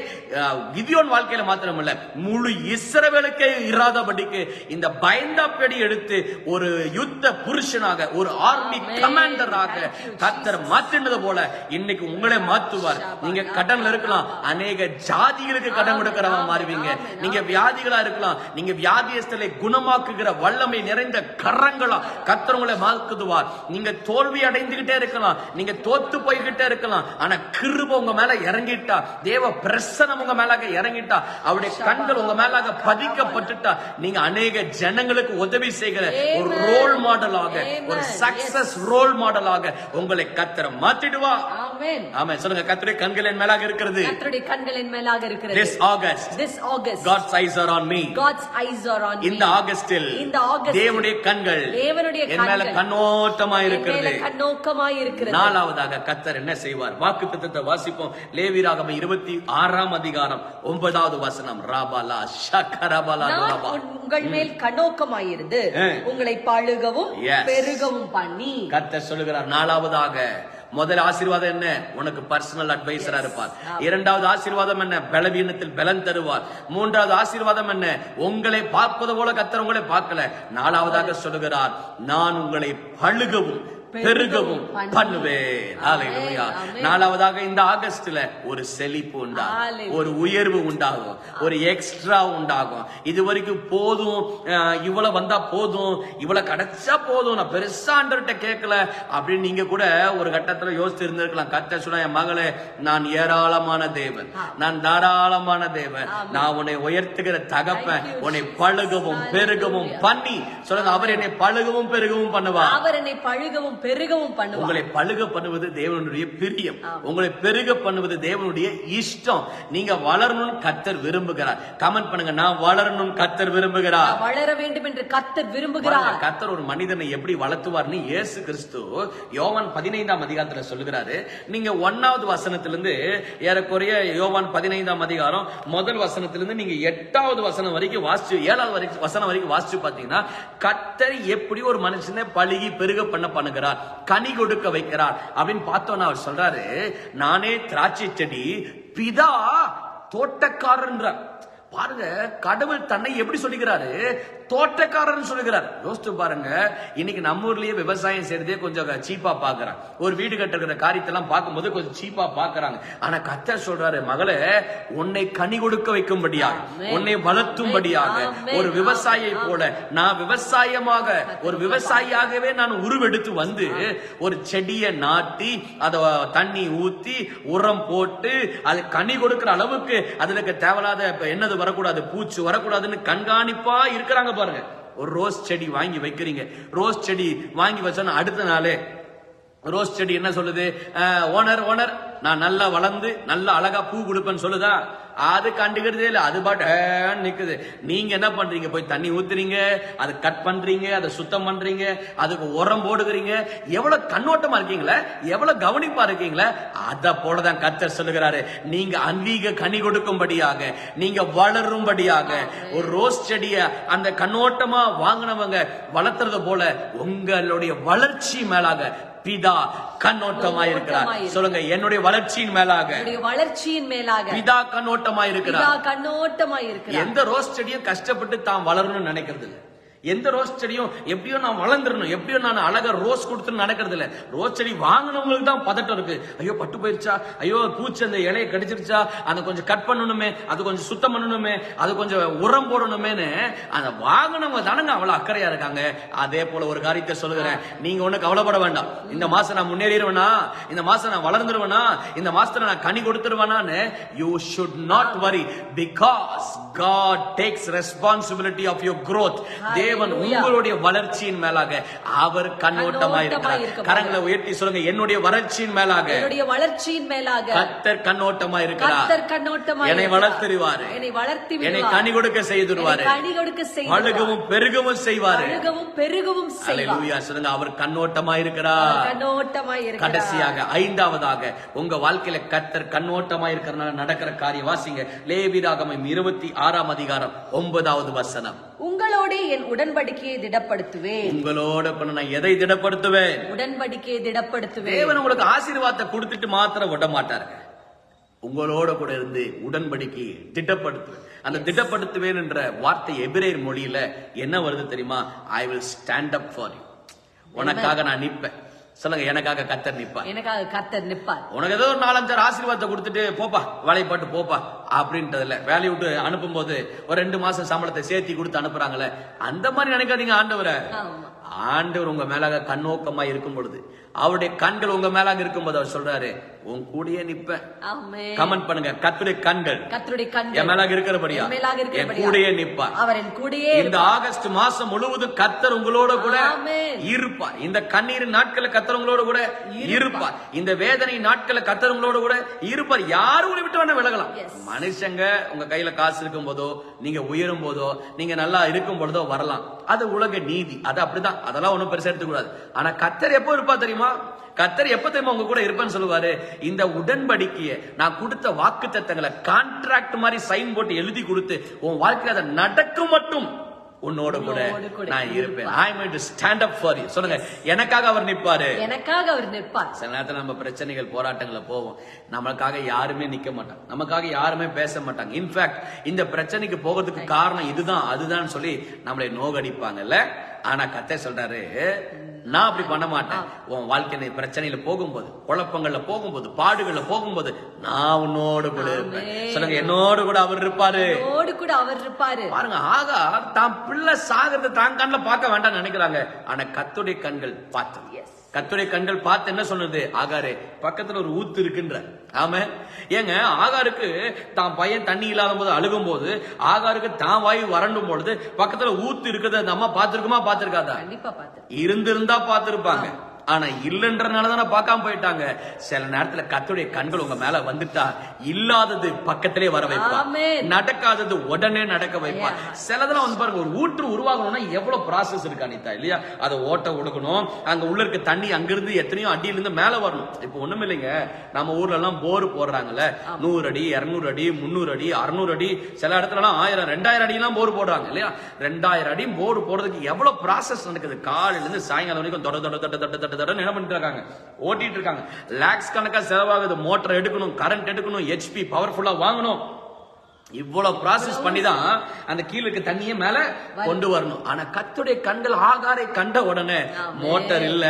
கிதியோன் வாழ்க்கையில மாத்திரமல்ல முழு இஸ்ரவேலுக்கே இராதபடிக்கு இந்த பயந்தாப்படி எடுத்து ஒரு யுத்த புருஷனாக ஒரு ஆர்மி. கமாண்டராக கத்தர் மாற்றினது போல இன்னைக்கு உங்களை மாத்துவார். நீங்க கடன்ல இருக்கலாம். அநேக ஜாதிகளுக்கு Amen. கொடுக்கிறவங்க மாறுவீங்க. நீங்க வியாதிகளா இருக்கலாம் நீங்க வியாதியஸ்தலை குணமாக்குகிற வல்லமை நிறைந்த கரங்களா கத்தர் உங்களை மாக்குதுவார் நீங்க தோல்வி அடைந்துகிட்டே இருக்கலாம் நீங்க தோத்து போய்கிட்டே இருக்கலாம் ஆனா கிருப உங்க மேல இறங்கிட்டா தேவ பிரசனம் உங்க மேலாக இறங்கிட்டா அவருடைய கண்கள் உங்க மேலாக பதிக்கப்பட்டுட்டா நீங்க அநேக ஜனங்களுக்கு உதவி செய்கிற ஒரு. ரோல் மாடலாக. ஒரு சக்சஸ் ரோல் மாடலாக உங்களை கத்தர் மாத்திடுவா ஆமென். ஆமா சொல்லுங்க கத்தருடைய கண்கள் என் மேலாக இருக்கிறது. கர்த்தருடைய கண்களின் மேலாக இருக்கிறது. This august this august. God's eyes are on me. God's eyes are on me. இந்த ஆகஸ்டில் இந்த ஆகஸ்டில் தேவனுடைய கண்கள் தேவனுடைய என் மேல கண்கள் கண்ணோட்டமா என் இருக்கிறது. மேல கண்ணோக்கமாய் இருக்கிறது. நாலாவதாக கத்தர் என்ன செய்வார்? வாக்கு தத்தத்தை வாசிப்போம். லேவிராகம இருபத்தி ஆறாம் அதிகாரம் ஒன்பதாவது வசனம். ராபாலா ஷக்கரபாலா துரபா. உங்கள் மேல் கண்ணோக்கமாயிருந்து. உங்களை பழுகவும். பெருகவும் பண்ணி. கர்த்தர் சொல்லுகிறார் நாலாவதாக முதல் ஆசீர்வாதம் என்ன? உனக்கு பர்சனல் அட்வைசரா இருப்பார். இரண்டாவது ஆசீர்வாதம் என்ன? பலவீனத்தில் பலன் தருவார். மூன்றாவது ஆசீர்வாதம் என்ன? உங்களை பார்ப்பது போல கத்தர் உங்களை பார்க்கல. நாலாவதாக சொல்லுகிறார் நான் உங்களை பழுகவும் பெருகவும் பண்ணுவேன். நாலாவதாக இந்த ஆகஸ்ட்ல ஒரு செழிப்பு உண்டாகும். ஒரு உயர்வு உண்டாகும். ஒரு எக்ஸ்ட்ரா உண்டாகும். இது வரைக்கும் போதும். இவ்வளவு வந்தா போதும். இவ்வளவு கிடைச்சா போதும். நான் பெருசா ஆண்டவர்கிட்ட கேட்கல. அப்படின்னு நீங்க கூட ஒரு கட்டத்துல யோசிச்சு இருந்திருக்கலாம் கத்த சொன்னா என் மகளே நான் ஏராளமான தேவன். நான் தாராளமான தேவன். நான் உன்னை உயர்த்துகிற தகப்பன். You, உன்னை. பழுகவும் பெருகவும். பண்ணி. சொல்லுங்க அவர் என்னை பழுகவும் பெருகவும் பண்ணுவா அவர் என்னை பழுகவும் பெருகவும் பண்ணுவார் உங்களை பழுக பண்ணுவது தேவனுடைய பிரியம். உங்களை பெருக பண்ணுவது தேவனுடைய இஷ்டம். நீங்க வளரணும்னு கத்தர் விரும்புகிறார். கமெண்ட் பண்ணுங்க நான் வளரணும் கத்தர் விரும்புகிறார். வளர வேண்டும் என்று கர்த்தர் விரும்புகிறார். கர்த்தர் ஒரு மனிதனை எப்படி வளர்த்துவார்னு இயேசு கிறிஸ்து யோவான் பதினைந்தாம் அதிகாரத்துல சொல்லுகிறாரு. நீங்க ஒன்னாவது வசனத்திலிருந்து ஏறக்குறைய யோவான் பதினைந்தாம் அதிகாரம் முதல் வசனத்திலிருந்து நீங்க எட்டாவது வசனம் வரைக்கும் வாசிச்சு ஏழாவது வரைக்கும் வசனம் வரைக்கும் வாசிச்சு பாத்தீங்கன்னா கர்த்தர் எப்படி ஒரு மனுஷனை பழுகி பெருக பண்ண பண்ணுகிறார். கனி கொடுக்க வைக்கிறார் அப்படின்னு பார்த்தோன்னா அவர் சொல்றாரு நானே திராட்சை செடி பிதா தோட்டக்காரன்றார் பாருங்க கடவுள் தன்னை எப்படி சொல்லுகிறாரு தோட்டக்காரன் சொல்லுகிறார் யோசித்து பாருங்க இன்னைக்கு நம்ம ஊர்லயே விவசாயம் செய்யறதே கொஞ்சம் சீப்பா பாக்குறாங்க ஒரு வீடு கட்டுற காரியத்தெல்லாம் பார்க்கும்போது கொஞ்சம் சீப்பா பாக்குறாங்க ஆனா கத்தர் சொல்றாரு மகளே உன்னை கனி கொடுக்க வைக்கும்படியாக. உன்னை வளர்த்தும்படியாக. ஒரு விவசாயியை போல நான் விவசாயமாக ஒரு விவசாயியாகவே நான் உருவெடுத்து வந்து ஒரு செடியை நாட்டி அத தண்ணி ஊத்தி உரம் போட்டு அது கனி கொடுக்கிற அளவுக்கு அதுல தேவையில்லாத என்னது வரக்கூடாது பூச்சி வரக்கூடாதுன்னு கண்காணிப்பா இருக்கிறாங்க பாருங்க. ஒரு ரோஸ் செடி வாங்கி வைக்கிறீங்க. ரோஸ் செடி வாங்கி வச்சோன்னா அடுத்த நாளே ரோஸ் செடி என்ன சொல்லுது? Owner owner. நான் நல்லா வளர்ந்து நல்லா அழகா பூ கொடுப்பேன்னு சொல்லுதா? அது கண்டுக்கிறதே இல்லை அது பாட்டு நிக்குது. நீங்க என்ன பண்றீங்க? போய் தண்ணி ஊத்துறீங்க அதை கட் பண்றீங்க அதை சுத்தம் பண்றீங்க அதுக்கு உரம் போடுகிறீங்க. எவ்வளவு கண்ணோட்டமா இருக்கீங்களே எவ்வளவு கவனிப்பா இருக்கீங்களே அத போலதான் கத்தர் சொல்லுகிறாரு. நீங்க அன்வீக கனி கொடுக்கும்படியாக நீங்க வளரும்படியாக ஒரு ரோஸ் செடிய அந்த கண்ணோட்டமா வாங்கினவங்க வளர்த்துறது போல உங்களுடைய வளர்ச்சி மேலாக பிதா கண்ணோட்டமா இருக்கிறார் சொல்லுங்க என்னுடைய வளர்ச்சியின் மேலாக. என்னுடைய வளர்ச்சியின் மேலாக. பிதா கண்ணோட்டமா இருக்கிறார் பிதா கண்ணோட்டமாய் இருக்கிறார் எந்த ரோஸ் செடியும் கஷ்டப்பட்டு தான் வளரணும்னு நினைக்கிறது இல்ல. எந்த ரோஸ் செடியும் எப்படியோ நான் வளர்ந்துடணும். எப்படியோ நான் அழகா ரோஸ் கொடுத்து நடக்கிறது இல்ல. ரோஸ் செடி வாங்கினவங்களுக்கு தான் பதட்டம் இருக்கு. ஐயோ பட்டு போயிருச்சா? ஐயோ பூச்சி அந்த இலையை கடிச்சிருச்சா? அதை கொஞ்சம் கட் பண்ணணுமே. அது கொஞ்சம் சுத்தம் பண்ணணுமே. அது கொஞ்சம் உரம் போடணுமேன்னு அந்த வாங்கினவங்க தானங்க அவ்வளவு அக்கறையா இருக்காங்க. அதே போல ஒரு காரியத்தை சொல்லுகிறேன். நீங்க ஒண்ணு கவலைப்பட வேண்டாம். இந்த மாசம் நான் முன்னேறிடுவேனா? இந்த மாசம் நான் வளர்ந்துருவேனா இந்த மாசத்துல நான் கனி கொடுத்துருவேனான்னு you should not worry because God takes responsibility of your growth. தேவன். உங்களுடைய வளர்ச்சியின் மேலாக அவர் கண்ணோட்டமா இருக்கிறார். இருக்க கரங்களை உயர்த்தி சொல்லுங்க என்னுடைய வளர்ச்சியின் மேலாக என்னுடைய வளர்ச்சியின் மேலாக கத்தர் கண்ணோட்டமா இருக்கிறார். என்னை இருக்கிறார். வளர்த்திருவாரு என்னை வளர்த்தி என்னை. கனி கொடுக்க செய்துருவாரு என்னை கனி கொடுக்க செய்வார் அழுகவும் பெருகவும் செய்வாரு. அழுகவும் பெருகவும் செய்வார். சொல்லுங்க அவர் கண்ணோட்டமா இருக்கிறார். கடைசியாக ஐந்தாவதாக உங்க வாழ்க்கையில கத்தர் கண்ணோட்டமா இருக்கிறனால நடக்கிற காரியம் வாசிங்க. லேவிராகமம் இருபத்தி ஆறாம் அதிகாரம் ஒன்பதாவது வசனம். உங்களோட என் உடன்படிக்கையை திடப்படுத்துவேன். உங்களோட இப்ப நான் எதை திடப்படுத்துவேன்? உடன்படிக்கையை திடப்படுத்துவேன். தேவன் உங்களுக்கு ஆசீர்வாதத்தை கொடுத்துட்டு மாத்திரம் விட மாட்டாரு. உங்களோட கூட இருந்து உடன்படிக்கை திட்டப்படுத்துவேன் அந்த திட்டப்படுத்துவேன் என்ற வார்த்தை எபிரேர் மொழியில என்ன வருது தெரியுமா? I will stand up for you உனக்காக நான் நிப்பேன் சொல்லுங்க எனக்காக கத்தர் நிப்பார் எனக்காக கர்த்தர் நிப்பார் உனக்கு ஏதோ ஒரு நாலஞ்சாறு ஆசீர்வாதத்தை கொடுத்துட்டு போப்பா வேலையை பாட்டு போப்பா அப்படின்றதுல. வேலையை விட்டு அனுப்பும்போது ஒரு ரெண்டு மாசம் சம்பளத்தை சேர்த்தி கொடுத்து அனுப்புறாங்களே அந்த மாதிரி நினைக்காதீங்க ஆண்டவரை. ஆண்டவர் உங்க மேலாக கண்ணோக்கமா இருக்கும் பொழுது அவருடைய கண்கள் உங்க மேலாக இருக்கும்போது அவர் சொல்றாரு உன் கூடயே நிப்பேன் கமெண்ட் பண்ணுங்க. கத்துடைய கண்கள். கர்த்தருடைய என் கண்கள் மேலாக இருக்கிறபடியா? என் மேலாக என் இருக்கிறபடியா. கூடயே நிப்பார் அவர் என் கூடயே இந்த ஆகஸ்ட் மாசம் முழுவதும் கத்தர் உங்களோட கூட ஆமென். இருப்பார். இந்த கண்ணீர் நாட்கள கத்தர் உங்களோட கூட இருப்பார். இந்த வேதனை நாட்கள கத்தர் உங்களோட கூட இருப்பார். யாரும் உங்களை விட்டு வேணா விலகலாம். மனுஷங்க உங்க கையில காசு இருக்கும் போதோ நீங்க உயரும் போதோ நீங்க நல்லா இருக்கும் பொழுதோ வரலாம். அது உலக நீதி. அது அப்படிதான். அதெல்லாம் ஒண்ணும் பெருசா எடுத்துக்கூடாது ஆனா கத்தர் எப்போ இருப்பா தெரியுமா? கத்தர் எப்ப தெரியுமா உங்க கூட இருப்பேன்னு சொல்லுவாரு? இந்த உடன்படிக்கையை நான் கொடுத்த வாக்கு தத்தங்களை கான்ட்ராக்ட் மாதிரி சைன் போட்டு எழுதி கொடுத்து உன் வாழ்க்கையில அதை நடக்கும் மட்டும் உன்னோட கூட நான் இருப்பேன். I mean to stand up for you சொல்லுங்க எனக்காக அவர் நிப்பாரு எனக்காக அவர் நிற்பார். சில நேரத்துல நம்ம பிரச்சனைகள் போராட்டங்களை போவோம். நமக்காக யாருமே நிக்க மாட்டாங்க. நமக்காக யாருமே பேச மாட்டாங்க. இன்ஃபேக்ட் இந்த பிரச்சனைக்கு போகிறதுக்கு காரணம் இதுதான். அதுதான் சொல்லி நம்மளை நோகடிப்பாங்கல்ல? ஆனா கத்தை சொல்றாரு நான் அப்படி பண்ண மாட்டேன். உன் வாழ்க்கை பிரச்சனையில போகும்போது குழப்பங்கள்ல போகும்போது பாடுகள்ல போகும்போது நான் உன்னோடு கூட இருப்பேன். சொல்லுங்க என்னோடு கூட அவர் இருப்பாரு. கூட அவர் இருப்பாரு. பாருங்க ஆகா தான் பிள்ளை சாகிறத தான் கண்ணுல பார்க்க வேண்டாம்னு நினைக்கிறாங்க. ஆனா கத்துடைய கண்கள் பார்த்து கத்துடைய கண்கள் பார்த்து என்ன சொன்னது? ஆகாரே பக்கத்துல ஒரு ஊத்து இருக்குன்ற. ஆமா. ஏங்க ஆகாருக்கு தான் பையன் தண்ணி இல்லாத போது அழுகும் போது ஆகாருக்கு தான் வாய் வறண்டும் பொழுது பக்கத்துல ஊத்து இருக்கிறத அந்த அம்மா பார்த்திருக்குமா பார்த்திருக்காதா? இருந்திருந்தா பார்த்திருப்பாங்க. ஆனா இல்லன்றனால தானே பார்க்காம போயிட்டாங்க. சில நேரத்துல கத்துடைய கண்கள் உங்க மேல வந்துட்டா இல்லாதது பக்கத்திலே வர வைப்பா. நடக்காதது உடனே நடக்க வைப்பா. சிலதெல்லாம் வந்து பாருங்க ஒரு ஊற்று உருவாகணும்னா எவ்வளவு ப்ராசஸ் இருக்கு அனிதா இல்லையா? அதை ஓட்ட கொடுக்கணும் அங்க உள்ள இருக்க தண்ணி அங்கிருந்து எத்தனையோ அடியில இருந்து மேல வரணும். இப்ப ஒண்ணும் இல்லைங்க. நம்ம ஊர்ல எல்லாம் போர் போடுறாங்கல்ல. நூறு அடி இருநூறு அடி முந்நூறு அடி அறுநூறு அடி சில இடத்துல எல்லாம் ஆயிரம் ரெண்டாயிரம் அடி எல்லாம் போர் போடுறாங்க இல்லையா? ரெண்டாயிரம் அடி போர் போடுறதுக்கு எவ்வளவு ப்ராசஸ் நடக்குது? காலையில இருந்து சாயங்காலம் வரைக்கும் தொட தொட தொட தொட தடவை என்ன பண்ணிட்டு இருக்காங்க? ஓட்டிட்டு இருக்காங்க. லேக்ஸ் கணக்கா செலவாகுது. மோட்டர் எடுக்கணும் கரண்ட் எடுக்கணும் ஹெச்பி பவர்ஃபுல்லா வாங்கணும். இவ்வளவு ப்ராசஸ் பண்ணி தான் அந்த கீழ இருக்க தண்ணியை மேல கொண்டு வரணும். ஆனா கத்துடைய கண்கள் ஆகாரை கண்ட உடனே மோட்டார் இல்ல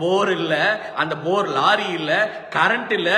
போர் இல்ல அந்த போர் லாரி இல்ல கரண்ட் இல்ல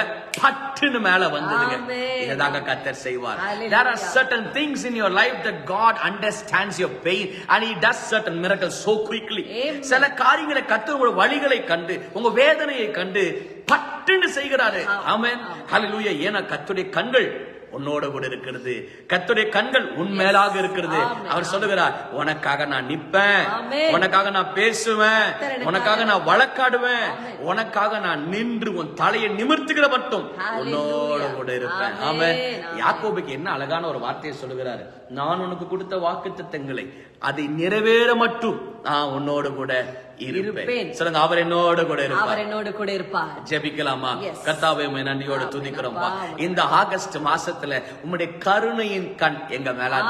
பட்டுன்னு மேல வந்ததுங்க. இதுதாங்க கத்தர் செய்வார். Are certain things in your life that god understands your pain and he does certain miracles so quickly. Amen. சில காரியங்களை கத்தர் உங்க வழிகளை கண்டு உங்க வேதனையை கண்டு பட்டுன்னு செய்கிறாரு. ஆமென் ஹalleluya ஏன்னா கத்துடைய கண்கள் உன்னோட கூட இருக்கிறது. கத்துடைய கண்கள் உன் மேலாக இருக்கிறது. அவர் சொல்லுகிறார் உனக்காக நான் நிப்பேன். உனக்காக நான் பேசுவேன். உனக்காக நான் வழக்காடுவேன். உனக்காக நான் நின்று உன் தலையை நிமிர்த்துகிற மட்டும் உன்னோட கூட இருப்பேன். ஆமென். யாக்கோபுக்கு என்ன அழகான ஒரு வார்த்தையை சொல்லுகிறாரு. நான் உனக்கு கொடுத்த வாக்குத்தத்தங்களை அதை நிறைவேற மட்டும் நான் உன்னோடு கூட இருப்பேன். சொல்லுங்க அவர் என்னோட கூட அவர் இருப்பார் என்னோடு கூட இருப்பார் ஜெபிக்கலாமா. கர்த்தாவே நன்றியோடு. துதிக்கிறோம்பா. இந்த ஆகஸ்ட் மாசத்துல உம்முடைய கருணையின் கண் எங்க மேலாக.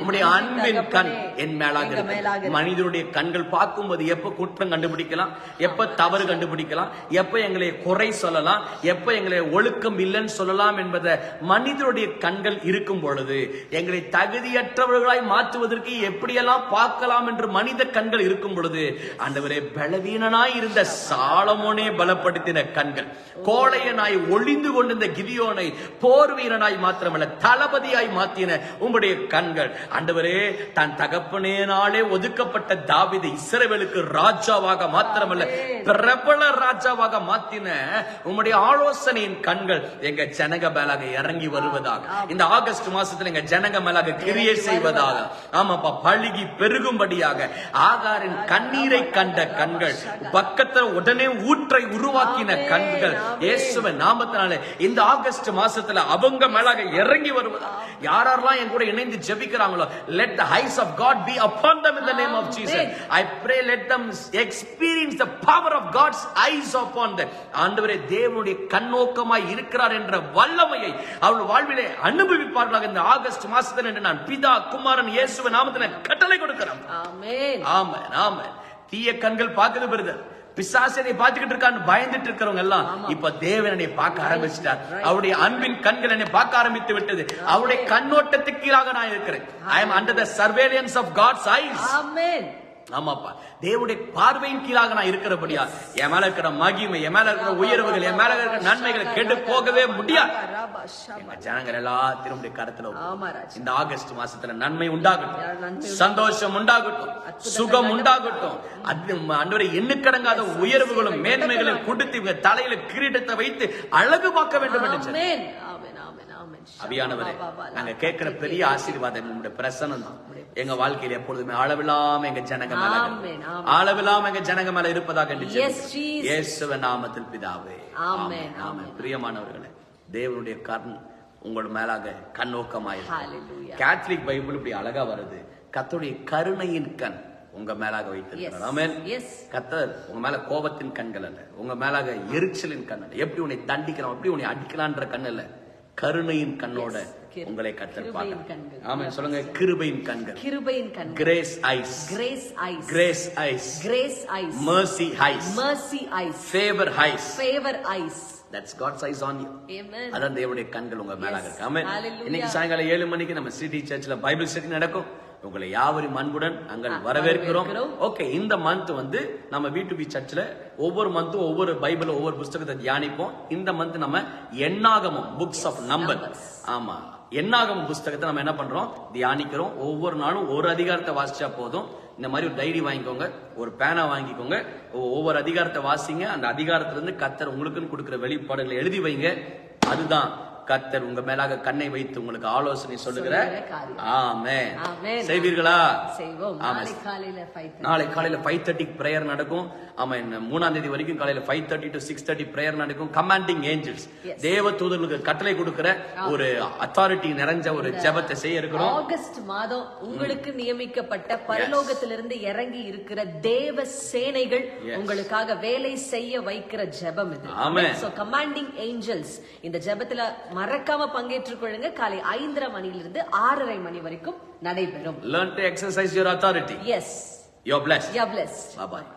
உம்முடைய அன்பின் கண். என் மேலாக இருக்கு. மனிதனுடைய கண்கள் பார்க்கும்போது எப்ப குற்றம் கண்டுபிடிக்கலாம் எப்ப தவறு கண்டுபிடிக்கலாம் எப்ப எங்களை குறை சொல்லலாம் எப்ப எங்களை ஒழுக்கம் இல்லைன்னு சொல்லலாம் என்பதை மனிதனுடைய கண்கள் இருக்கும் பொழுது எங்களை தகுதியற்றவர்களாய் மாற்றுவதற்கு எப்படியெல்லாம் பார்க்கலாம் என்று மனித கண்கள் இருக்கும் பொழுது ஆண்டவரே பலவீனனாய் இருந்த சாலமோனே பலப்படுத்தின கண்கள் கோழையனாய் ஒளிந்து கொண்டிருந்த கிதியோனை போர் வீரனாய் மாத்திரமல்ல தளபதியாய் மாத்தின உம்முடைய கண்கள். ஆண்டவரே தன் தகப்பனேனாலே ஒதுக்கப்பட்ட தாவீதை இஸ்ரவேலுக்கு ராஜாவாக மாத்திரமல்ல பிரபல ராஜாவாக மாத்தின உம்முடைய ஆலோசனையின் கண்கள் எங்க ஜனக மேலாக இறங்கி வருவதாக. இந்த ஆகஸ்ட் மாசத்துல எங்க ஜனக மேலாக கிரியை செய்வதாக. ஆமாப்பா பழுகி பெருகும்படியாக. ஆகாரின் கண்ணீரை கண்ட கண்கள் பக்கத்துல உடனே ஊற்றை உருவாக்கின கண்கள். இயேசுவின் நாமத்தினாலே இந்த ஆகஸ்ட் மாசத்துல அவங்க மேலாக இறங்கி வருவதா. யாரெல்லாம் என் கூட இணைந்து ஜெபிக்கிறாங்களோ let the eyes of god be upon them in the name of jesus. I pray let them experience the power of god's eyes upon them. ஆண்டவரே தேவனுடைய கண்ணோக்கமாய் இருக்கிறார் என்ற வல்லமையை அவள் வாழ்விலே அனுபவிப்பார்களாக இந்த ஆகஸ்ட் மாசத்துல என்று நான் பிதா குமாரன் இயேசுவின் நாமத்தில் கட்டளை கொடுக்கிறேன் ஆமென். ஆமென் ஆமென். தீய கண்கள் பாக்குது பிரதர். பிசாசனை பார்த்துக்கிட்டு இருக்கான்னு பயந்துட்டு இருக்கிறவங்க எல்லாம் இப்ப தேவன் என்னை பார்க்க ஆரம்பிச்சிட்டார். அவருடைய அன்பின் கண்கள் என்னை பார்க்க ஆரம்பித்து விட்டது. அவருடைய கண்ணோட்டத்துக்கு கீழாக நான் இருக்கிறேன். I am under the surveillance of God's eyes amen ஆமாப்பா. தேவனுடைய பார்வையின் கீழாக நான் இருக்கிறபடியா என் மேல இருக்கிற மகிமை என் மேல இருக்கிற உயர்வுகள் என் மேல இருக்கிற நன்மைகளை கெட்டு போகவே முடியாது. ஜனங்கள் எல்லாத்திலும் உம்முடைய கருத்துல இந்த ஆகஸ்ட் மாசத்துல நன்மை உண்டாகட்டும். சந்தோஷம் உண்டாகட்டும். சுகம் உண்டாகட்டும். அன்றைய எண்ணுக்கடங்காத உயர்வுகளும் மேன்மைகளும் கொடுத்து இவங்க தலையில கிரீடத்தை வைத்து அழகு பார்க்க வேண்டும் என்று சொன்னார். ஆமென் ஆமென் ஆமென் ஆமென் அபியானவரே நாங்க கேட்கிற பெரிய ஆசீர்வாதம் உங்களுடைய பிரசனம் தான். எங்க வாழ்க்கையில எப்பொழுதுமே அளவில்லாம எங்க ஜனங்க மேல. அளவில்லாம எங்க ஜனங்க மேல இருப்பதாக. இயேசுவின் நாமத்தில் பிதாவே. ஆமென், ஆமென் பிரியமானவர்களே தேவனுடைய கண் உங்கள் மேலாக கண்ணோக்கமாயிருக்கு Hallelujah. கேத்தலிக் பைபிள் இப்படி அழகா வருது. கர்த்தருடைய கருணையின் கண் உங்க மேலாக வைத்திருக்கிறார். கத்தர் உங்க மேல கோபத்தின் கண்கள் அல்ல. உங்க மேலாக எரிச்சலின் கண் அல்ல. எப்படி உன்னை தண்டிக்கலாம் எப்படி உன்னை அடிக்கலான்ற கண் அல்ல. கருணையின் கண்ணோட உங்களை கத்தர் கிருபையின் பார்க்க கண்கள். ஆமென். சொல்லுங்க கிருபையின் கண்கள். கிருபையின் கண்கள். Grace eyes grace eyes grace eyes grace eyes mercy eyes mercy eyes favour eyes favour eyes that's God's eyes on you amen அதான் தேவனுடைய கண்கள் உங்க மேலாக இருக்கு. ஆமென். இன்னைக்கு சாயங்காலம் ஏழு மணிக்கு நம்ம சிட்டி சர்ச்ல பைபிள் ஸ்டடி நடக்கும். உங்களை யாவரும் அன்புடன் நாங்கள் வரவேற்கிறோம். ஓகே இந்த மந்த் வந்து நம்ம வீட்டு பி சர்ச்ல ஒவ்வொரு மந்த்தும் ஒவ்வொரு பைபிள் ஒவ்வொரு புஸ்தகத்தை தியானிப்போம். இந்த மந்த் நம்ம எண்ணாகமம் புக்ஸ் ஆஃப் நம்பர். ஆமா. எண்ணாகமம் புஸ்தகத்தை நம்ம என்ன பண்றோம்? தியானிக்கிறோம். ஒவ்வொரு நாளும் ஒரு அதிகாரத்தை வாசிச்சா போதும். இந்த மாதிரி ஒரு டைரி வாங்கிக்கோங்க. ஒரு பேனா வாங்கிக்கோங்க. ஒவ்வொரு அதிகாரத்தை வாசிங்க. அந்த அதிகாரத்துல இருந்து கத்தர் உங்களுக்குன்னு கொடுக்கிற வெளிப்பாடுகளை எழுதி வைங்க. அதுதான் கர்த்தர் உங்க மேலாக கண்ணை வைத்து உங்களுக்கு ஆலோசனை சொல்லுகிற ஆமென். செய்வீர்களா. நாளை காலையில ஃபைவ் நாளை காலையில ஃபைவ் தேர்ட்டி பிரேயர் நடக்கும். ஆமா என்ன மூணாம் தேதி வரைக்கும் காலையில five thirty to six thirty prayer நடக்கும். Commanding angels. தேவ தூதர்களுக்கு கட்டளை கொடுக்கிற ஒரு அத்தாரிட்டி நிறைஞ்ச ஒரு ஜெபத்தை செய்ய இருக்கிறோம். ஆகஸ்ட் மாதம் உங்களுக்கு நியமிக்கப்பட்ட பரலோகத்திலிருந்து இறங்கி இருக்கிற தேவ சேனைகள் உங்களுக்காக வேலை செய்ய வைக்கிற ஜெபம் இது. கமாண்டிங் ஏஞ்சல்ஸ் இந்த ஜெபத்துல மறக்காம பங்கேற்றுக் கொள்ளுங்க. காலை ஐந்தரை மணியிலிருந்து ஆறரை மணி வரைக்கும் நடைபெறும். Learn to exercise your authority as your bless ya bless boy